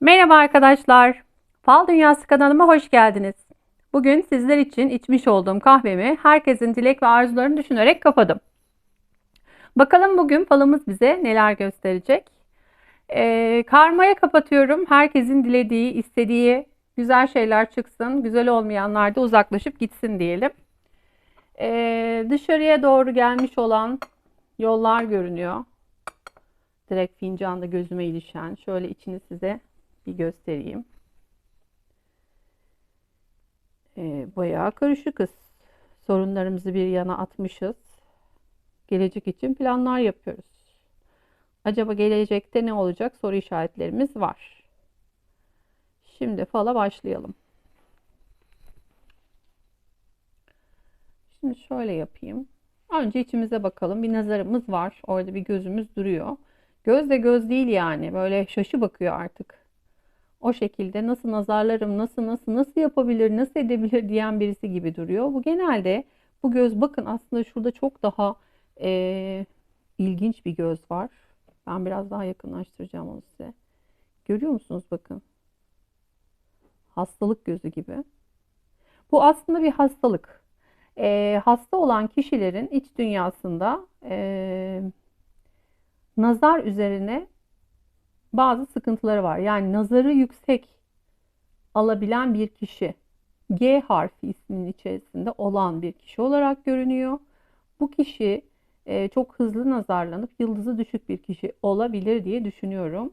Merhaba arkadaşlar. Fal Dünyası kanalıma hoş geldiniz. Bugün sizler için içmiş olduğum kahvemi herkesin dilek ve arzularını düşünerek kapadım. Bakalım bugün falımız bize neler gösterecek. Ee, karmaya kapatıyorum. Herkesin dilediği, istediği güzel şeyler çıksın. Güzel olmayanlar da uzaklaşıp gitsin diyelim. Ee, dışarıya doğru gelmiş olan yollar görünüyor. Direkt fincanda gözüme ilişen. Şöyle içini size bir göstereyim. Ee, bayağı karışıkız. Sorunlarımızı bir yana atmışız. Gelecek için planlar yapıyoruz. Acaba gelecekte ne olacak soru işaretlerimiz var. Şimdi fala başlayalım. Şimdi şöyle yapayım. Önce içimize bakalım. Bir nazarımız var. Orada bir gözümüz duruyor. Göz de göz değil yani. Böyle şaşı bakıyor artık. O şekilde nasıl nazarlarım, nasıl nasıl nasıl yapabilir, nasıl edebilir diyen birisi gibi duruyor. Bu genelde bu göz bakın aslında şurada çok daha e, ilginç bir göz var. Ben biraz daha yakınlaştıracağım onu size. Görüyor musunuz bakın. Hastalık gözü gibi. Bu aslında bir hastalık. E, hasta olan kişilerin iç dünyasında e, nazar üzerine bazı sıkıntıları var. Yani nazarı yüksek alabilen bir kişi G harfi isminin içerisinde olan bir kişi olarak görünüyor. Bu kişi e, çok hızlı nazarlanıp yıldızı düşük bir kişi olabilir diye düşünüyorum.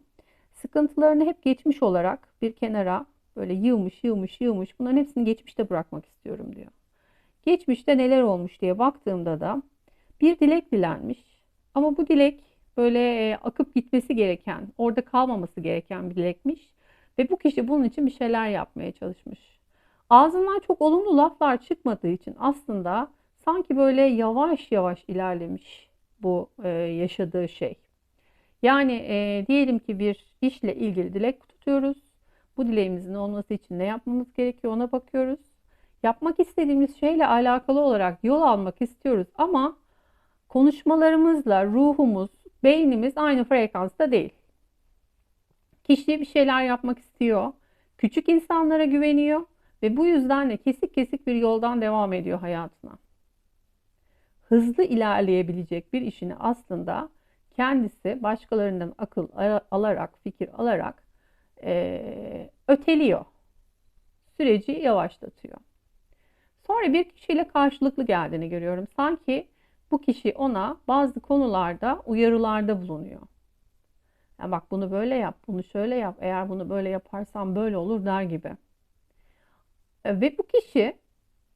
Sıkıntılarını hep geçmiş olarak bir kenara böyle yığmış yığmış yığmış bunların hepsini geçmişte bırakmak istiyorum diyor. Geçmişte neler olmuş diye baktığımda da bir dilek dilenmiş ama bu dilek böyle akıp gitmesi gereken, orada kalmaması gereken bir dilekmiş. Ve bu kişi bunun için bir şeyler yapmaya çalışmış. Ağzından çok olumlu laflar çıkmadığı için aslında sanki böyle yavaş yavaş ilerlemiş bu yaşadığı şey. Yani e, diyelim ki bir işle ilgili dilek tutuyoruz. Bu dileğimizin olması için ne yapmamız gerekiyor ona bakıyoruz. Yapmak istediğimiz şeyle alakalı olarak yol almak istiyoruz ama konuşmalarımızla ruhumuz, beynimiz aynı frekansta değil. Kişi bir şeyler yapmak istiyor. Küçük insanlara güveniyor ve bu yüzden de kesik kesik bir yoldan devam ediyor hayatına. Hızlı ilerleyebilecek bir işini aslında kendisi başkalarından akıl alarak, fikir alarak e, öteliyor. Süreci yavaşlatıyor. Sonra bir kişiyle karşılıklı geldiğini görüyorum. Sanki bu kişi ona bazı konularda uyarılarda bulunuyor. Yani bak bunu böyle yap, bunu şöyle yap, eğer bunu böyle yaparsan böyle olur der gibi. E, ve bu kişi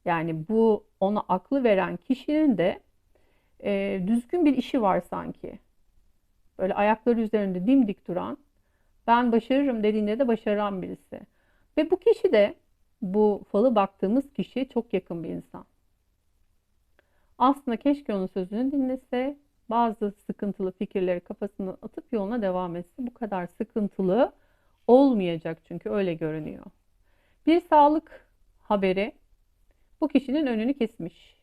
yani bu ona aklı veren kişinin de e, düzgün bir işi var sanki. Böyle ayakları üzerinde dimdik duran, ben başarırım dediğinde de başaran birisi. Ve bu kişi de bu falı baktığımız kişi çok yakın bir insan. Aslında keşke onun sözünü dinlese, bazı sıkıntılı fikirleri kafasından atıp yoluna devam etse. Bu kadar sıkıntılı olmayacak çünkü öyle görünüyor. Bir sağlık haberi bu kişinin önünü kesmiş.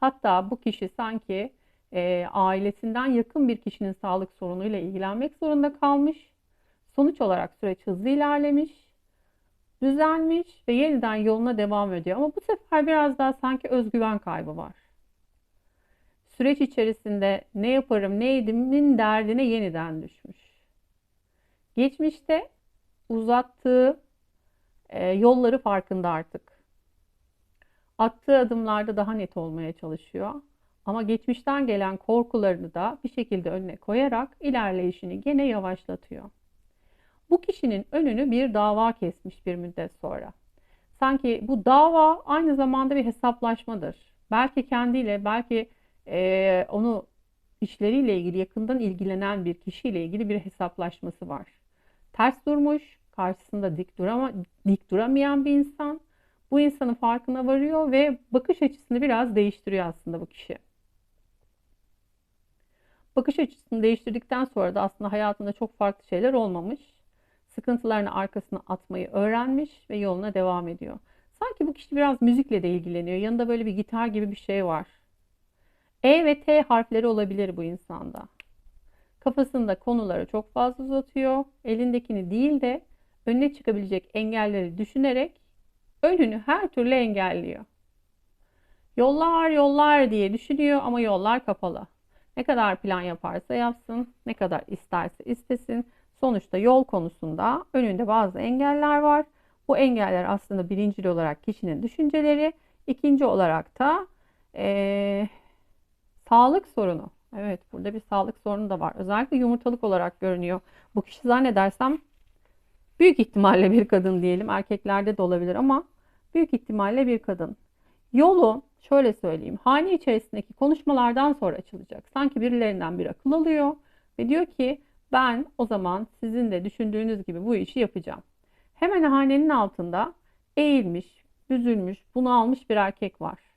Hatta bu kişi sanki e, ailesinden yakın bir kişinin sağlık sorunuyla ilgilenmek zorunda kalmış. Sonuç olarak süreç hızlı ilerlemiş, düzelmiş ve yeniden yoluna devam ediyor. Ama bu sefer biraz daha sanki özgüven kaybı var süreç içerisinde ne yaparım ne edimin derdine yeniden düşmüş. Geçmişte uzattığı e, yolları farkında artık. Attığı adımlarda daha net olmaya çalışıyor. Ama geçmişten gelen korkularını da bir şekilde önüne koyarak ilerleyişini gene yavaşlatıyor. Bu kişinin önünü bir dava kesmiş bir müddet sonra. Sanki bu dava aynı zamanda bir hesaplaşmadır. Belki kendiyle, belki e, onu işleriyle ilgili yakından ilgilenen bir kişiyle ilgili bir hesaplaşması var. Ters durmuş, karşısında dik, durama, dik duramayan bir insan. Bu insanın farkına varıyor ve bakış açısını biraz değiştiriyor aslında bu kişi. Bakış açısını değiştirdikten sonra da aslında hayatında çok farklı şeyler olmamış. Sıkıntılarını arkasına atmayı öğrenmiş ve yoluna devam ediyor. Sanki bu kişi biraz müzikle de ilgileniyor. Yanında böyle bir gitar gibi bir şey var. E ve T harfleri olabilir bu insanda. Kafasında konuları çok fazla uzatıyor. Elindekini değil de önüne çıkabilecek engelleri düşünerek önünü her türlü engelliyor. Yollar yollar diye düşünüyor ama yollar kapalı. Ne kadar plan yaparsa yapsın, ne kadar isterse istesin. Sonuçta yol konusunda önünde bazı engeller var. Bu engeller aslında birincil olarak kişinin düşünceleri, ikinci olarak da ee, sağlık sorunu. Evet burada bir sağlık sorunu da var. Özellikle yumurtalık olarak görünüyor. Bu kişi zannedersem büyük ihtimalle bir kadın diyelim. Erkeklerde de olabilir ama büyük ihtimalle bir kadın. Yolu şöyle söyleyeyim. Hane içerisindeki konuşmalardan sonra açılacak. Sanki birilerinden bir akıl alıyor ve diyor ki ben o zaman sizin de düşündüğünüz gibi bu işi yapacağım. Hemen hanenin altında eğilmiş, üzülmüş, bunalmış bir erkek var.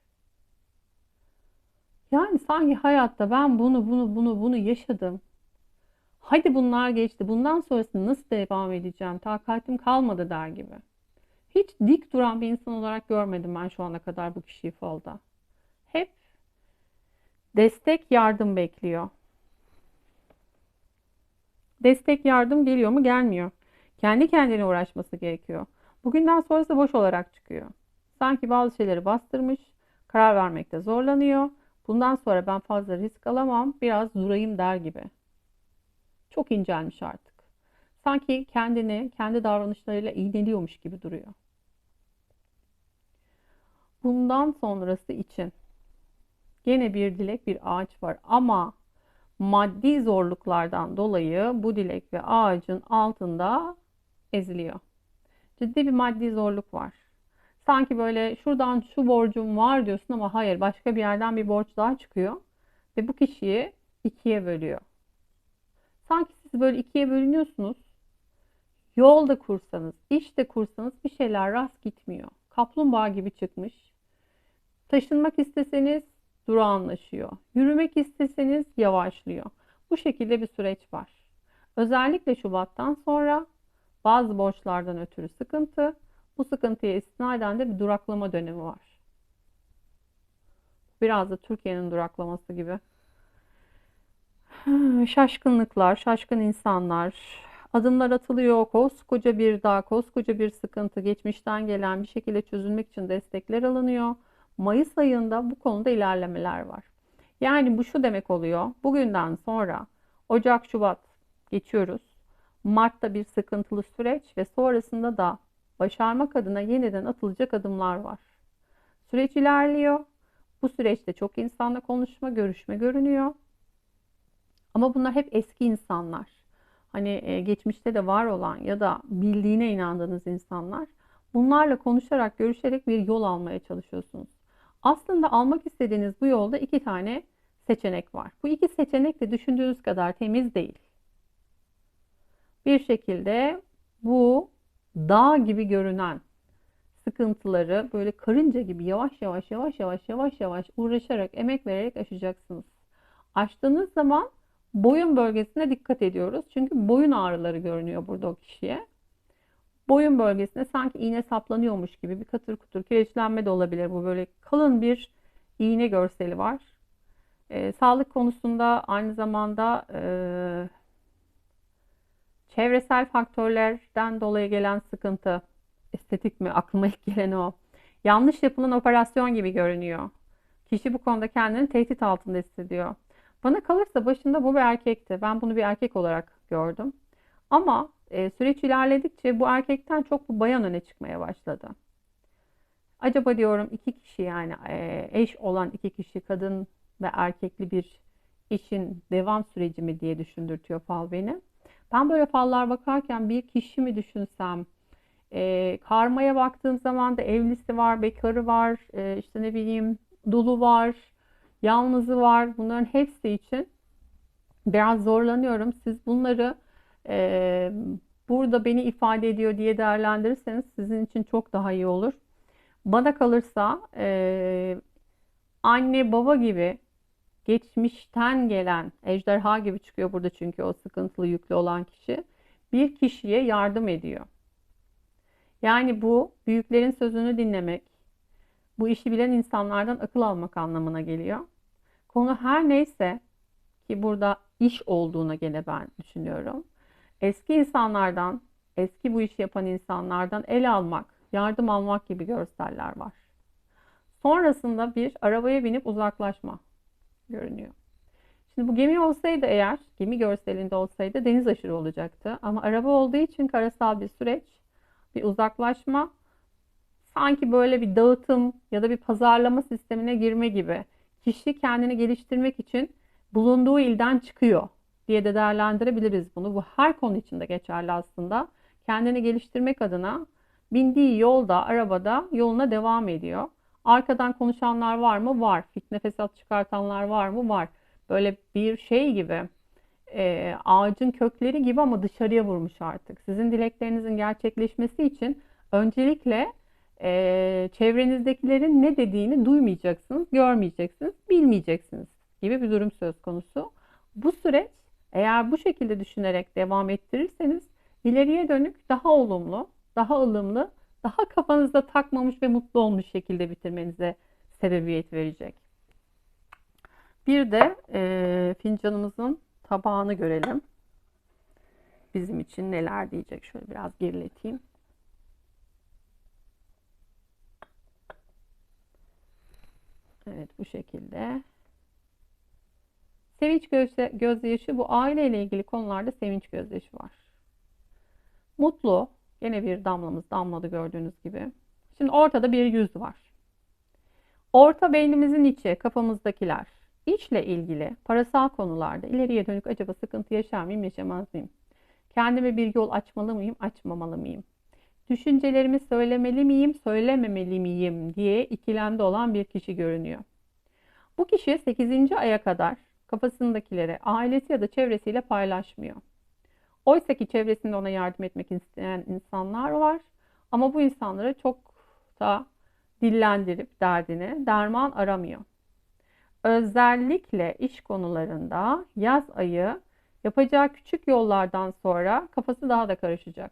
Yani sanki hayatta ben bunu bunu bunu bunu yaşadım. Hadi bunlar geçti. Bundan sonrasını nasıl devam edeceğim? Takatim kalmadı der gibi. Hiç dik duran bir insan olarak görmedim ben şu ana kadar bu kişiyi falda. Hep destek yardım bekliyor. Destek yardım geliyor mu? Gelmiyor. Kendi kendine uğraşması gerekiyor. Bugünden sonrası boş olarak çıkıyor. Sanki bazı şeyleri bastırmış, karar vermekte zorlanıyor. Bundan sonra ben fazla risk alamam, biraz durayım der gibi. Çok incelmiş artık. Sanki kendini, kendi davranışlarıyla iğneliyormuş gibi duruyor. Bundan sonrası için gene bir dilek, bir ağaç var ama maddi zorluklardan dolayı bu dilek ve ağacın altında eziliyor. Ciddi bir maddi zorluk var. Sanki böyle şuradan şu borcum var diyorsun ama hayır başka bir yerden bir borç daha çıkıyor ve bu kişiyi ikiye bölüyor. Sanki siz böyle ikiye bölünüyorsunuz. Yolda kursanız, işte kursanız bir şeyler rast gitmiyor. Kaplumbağa gibi çıkmış. Taşınmak isteseniz durağanlaşıyor. Yürümek isteseniz yavaşlıyor. Bu şekilde bir süreç var. Özellikle Şubat'tan sonra bazı borçlardan ötürü sıkıntı, bu sıkıntıya istinaden de bir duraklama dönemi var. Biraz da Türkiye'nin duraklaması gibi. Şaşkınlıklar, şaşkın insanlar, adımlar atılıyor, koskoca bir dağ, koskoca bir sıkıntı, geçmişten gelen bir şekilde çözülmek için destekler alınıyor. Mayıs ayında bu konuda ilerlemeler var. Yani bu şu demek oluyor. Bugünden sonra Ocak, Şubat geçiyoruz. Mart'ta bir sıkıntılı süreç ve sonrasında da başarmak adına yeniden atılacak adımlar var. Süreç ilerliyor. Bu süreçte çok insanla konuşma, görüşme görünüyor. Ama bunlar hep eski insanlar. Hani e, geçmişte de var olan ya da bildiğine inandığınız insanlar. Bunlarla konuşarak, görüşerek bir yol almaya çalışıyorsunuz. Aslında almak istediğiniz bu yolda iki tane seçenek var. Bu iki seçenek de düşündüğünüz kadar temiz değil. Bir şekilde bu dağ gibi görünen sıkıntıları böyle karınca gibi yavaş yavaş yavaş yavaş yavaş yavaş uğraşarak emek vererek aşacaksınız. Aştığınız zaman boyun bölgesine dikkat ediyoruz. Çünkü boyun ağrıları görünüyor burada o kişiye. Boyun bölgesine sanki iğne saplanıyormuş gibi bir katır kutur kireçlenme de olabilir. Bu böyle kalın bir iğne görseli var. E, sağlık konusunda aynı zamanda e, çevresel faktörlerden dolayı gelen sıkıntı, estetik mi aklıma ilk gelen o. Yanlış yapılan operasyon gibi görünüyor. Kişi bu konuda kendini tehdit altında hissediyor. Bana kalırsa başında bu bir erkekti. Ben bunu bir erkek olarak gördüm. Ama e, süreç ilerledikçe bu erkekten çok bu bayan öne çıkmaya başladı. Acaba diyorum iki kişi yani e, eş olan iki kişi kadın ve erkekli bir işin devam süreci mi diye düşündürtüyor fal beni. Ben böyle fallar bakarken bir kişi mi düşünsem, e, karmaya baktığım zaman da evlisi var, bekarı var, e, işte ne bileyim dulu var, yalnızı var. Bunların hepsi için biraz zorlanıyorum. Siz bunları e, burada beni ifade ediyor diye değerlendirirseniz sizin için çok daha iyi olur. Bana kalırsa e, anne baba gibi geçmişten gelen ejderha gibi çıkıyor burada çünkü o sıkıntılı yüklü olan kişi bir kişiye yardım ediyor. Yani bu büyüklerin sözünü dinlemek, bu işi bilen insanlardan akıl almak anlamına geliyor. Konu her neyse ki burada iş olduğuna gene ben düşünüyorum. Eski insanlardan eski bu işi yapan insanlardan el almak, yardım almak gibi görseller var. Sonrasında bir arabaya binip uzaklaşma görünüyor. Şimdi bu gemi olsaydı eğer, gemi görselinde olsaydı deniz aşırı olacaktı. Ama araba olduğu için karasal bir süreç, bir uzaklaşma, sanki böyle bir dağıtım ya da bir pazarlama sistemine girme gibi. Kişi kendini geliştirmek için bulunduğu ilden çıkıyor diye de değerlendirebiliriz bunu. Bu her konu için de geçerli aslında. Kendini geliştirmek adına bindiği yolda, arabada yoluna devam ediyor. Arkadan konuşanlar var mı? Var. Fitne fesat çıkartanlar var mı? Var. Böyle bir şey gibi e, ağacın kökleri gibi ama dışarıya vurmuş artık. Sizin dileklerinizin gerçekleşmesi için öncelikle e, çevrenizdekilerin ne dediğini duymayacaksınız, görmeyeceksiniz, bilmeyeceksiniz gibi bir durum söz konusu. Bu süreç eğer bu şekilde düşünerek devam ettirirseniz ileriye dönük daha olumlu, daha ılımlı, daha kafanızda takmamış ve mutlu olmuş şekilde bitirmenize sebebiyet verecek. Bir de e, fincanımızın tabağını görelim. Bizim için neler diyecek. Şöyle biraz gerileteyim. Evet bu şekilde. Sevinç gözyaşı bu aileyle ilgili konularda sevinç gözyaşı var. Mutlu. Yine bir damlamız damladı gördüğünüz gibi. Şimdi ortada bir yüz var. Orta beynimizin içi, kafamızdakiler. İçle ilgili parasal konularda ileriye dönük acaba sıkıntı yaşar mıyım, yaşamaz mıyım? Kendime bir yol açmalı mıyım, açmamalı mıyım? Düşüncelerimi söylemeli miyim, söylememeli miyim diye ikilemde olan bir kişi görünüyor. Bu kişi 8. aya kadar kafasındakileri ailesi ya da çevresiyle paylaşmıyor. Oysa ki çevresinde ona yardım etmek isteyen insanlar var. Ama bu insanları çok da dillendirip derdini derman aramıyor. Özellikle iş konularında yaz ayı yapacağı küçük yollardan sonra kafası daha da karışacak.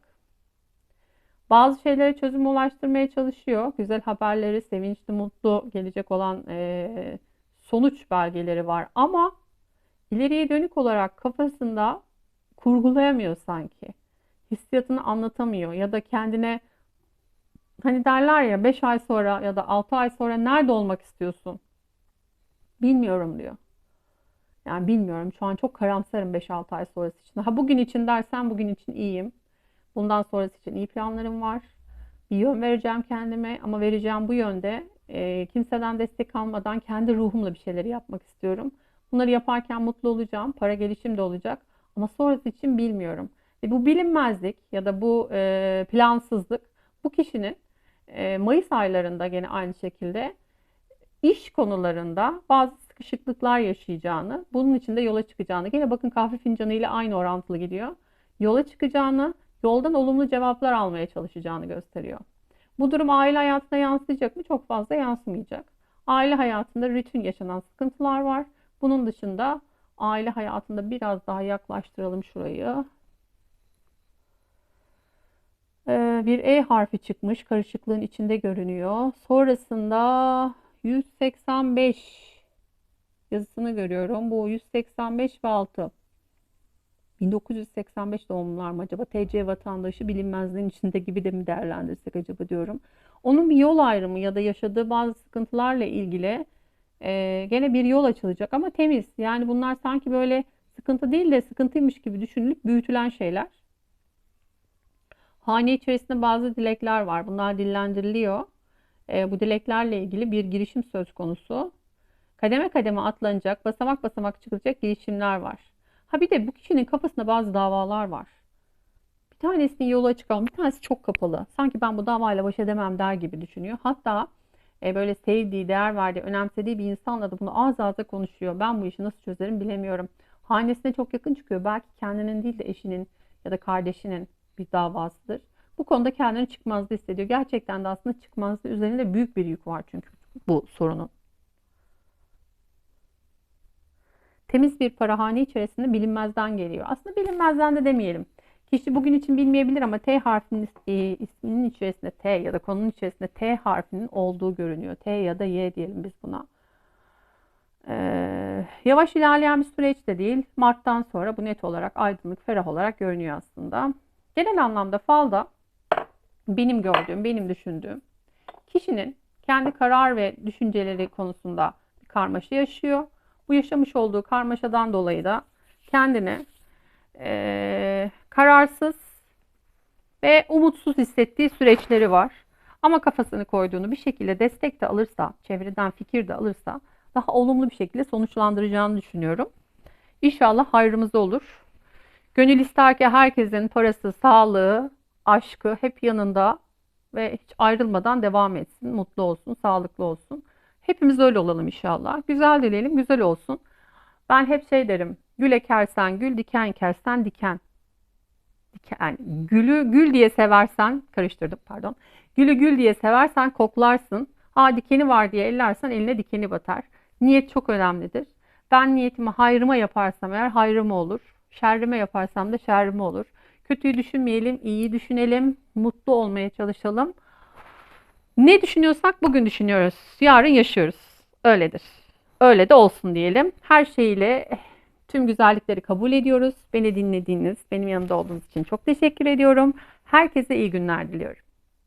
Bazı şeylere çözüm ulaştırmaya çalışıyor. Güzel haberleri, sevinçli, mutlu gelecek olan e, sonuç belgeleri var. Ama ileriye dönük olarak kafasında kurgulayamıyor sanki. Hissiyatını anlatamıyor ya da kendine hani derler ya 5 ay sonra ya da 6 ay sonra nerede olmak istiyorsun? Bilmiyorum diyor. Yani bilmiyorum. Şu an çok karamsarım 5-6 ay sonrası için. Ha bugün için dersen bugün için iyiyim. Bundan sonrası için iyi planlarım var. Bir yön vereceğim kendime ama vereceğim bu yönde e, kimseden destek almadan kendi ruhumla bir şeyleri yapmak istiyorum. Bunları yaparken mutlu olacağım. Para gelişim de olacak. Ama sonrası için bilmiyorum. Ve bu bilinmezlik ya da bu e, plansızlık bu kişinin e, Mayıs aylarında gene aynı şekilde iş konularında bazı sıkışıklıklar yaşayacağını, bunun için de yola çıkacağını, gene bakın kahve fincanı ile aynı orantılı gidiyor. Yola çıkacağını, yoldan olumlu cevaplar almaya çalışacağını gösteriyor. Bu durum aile hayatına yansıyacak mı? Çok fazla yansımayacak. Aile hayatında rutin yaşanan sıkıntılar var. Bunun dışında aile hayatında biraz daha yaklaştıralım şurayı. Ee, bir E harfi çıkmış. Karışıklığın içinde görünüyor. Sonrasında 185 yazısını görüyorum. Bu 185 ve 6. 1985 doğumlular mı acaba? TC vatandaşı bilinmezliğin içinde gibi de mi değerlendirsek acaba diyorum. Onun bir yol ayrımı ya da yaşadığı bazı sıkıntılarla ilgili e, gene bir yol açılacak ama temiz. Yani bunlar sanki böyle sıkıntı değil de sıkıntıymış gibi düşünülüp büyütülen şeyler. Hane içerisinde bazı dilekler var. Bunlar dillendiriliyor. E, bu dileklerle ilgili bir girişim söz konusu. Kademe kademe atlanacak, basamak basamak çıkılacak girişimler var. Ha bir de bu kişinin kafasında bazı davalar var. Bir tanesinin yolu açık ama bir tanesi çok kapalı. Sanki ben bu davayla baş edemem der gibi düşünüyor. Hatta e, böyle sevdiği, değer verdiği, önemsediği bir insanla da bunu ağız ağza konuşuyor. Ben bu işi nasıl çözerim bilemiyorum. Hanesine çok yakın çıkıyor. Belki kendinin değil de eşinin ya da kardeşinin bir davasıdır. Bu konuda kendini çıkmazda hissediyor. Gerçekten de aslında çıkmazda üzerinde büyük bir yük var çünkü bu sorunun. Temiz bir parahane içerisinde bilinmezden geliyor. Aslında bilinmezden de demeyelim. Kişi bugün için bilmeyebilir ama T harfinin e, isminin içerisinde T ya da konunun içerisinde T harfinin olduğu görünüyor. T ya da Y diyelim biz buna. Ee, yavaş ilerleyen bir süreç de değil. Mart'tan sonra bu net olarak aydınlık, ferah olarak görünüyor aslında. Genel anlamda falda benim gördüğüm, benim düşündüğüm kişinin kendi karar ve düşünceleri konusunda bir karmaşa yaşıyor. Bu yaşamış olduğu karmaşadan dolayı da kendini eee, kararsız ve umutsuz hissettiği süreçleri var. Ama kafasını koyduğunu bir şekilde destek de alırsa, çevreden fikir de alırsa daha olumlu bir şekilde sonuçlandıracağını düşünüyorum. İnşallah hayrımıza olur. Gönül ister ki herkesin parası, sağlığı, aşkı hep yanında ve hiç ayrılmadan devam etsin. Mutlu olsun, sağlıklı olsun. Hepimiz öyle olalım inşallah. Güzel dileyelim, güzel olsun. Ben hep şey derim. Gül ekersen gül, diken ekersen. Diken, yani gülü gül diye seversen, karıştırdım pardon. Gülü gül diye seversen koklarsın. Ha dikeni var diye ellersen eline dikeni batar. Niyet çok önemlidir. Ben niyetimi hayrıma yaparsam eğer hayrıma olur. Şerrime yaparsam da şerrime olur. Kötüyü düşünmeyelim, iyiyi düşünelim, mutlu olmaya çalışalım. Ne düşünüyorsak bugün düşünüyoruz. Yarın yaşıyoruz. Öyledir. Öyle de olsun diyelim. Her şeyle tüm güzellikleri kabul ediyoruz. Beni dinlediğiniz, benim yanımda olduğunuz için çok teşekkür ediyorum. Herkese iyi günler diliyorum.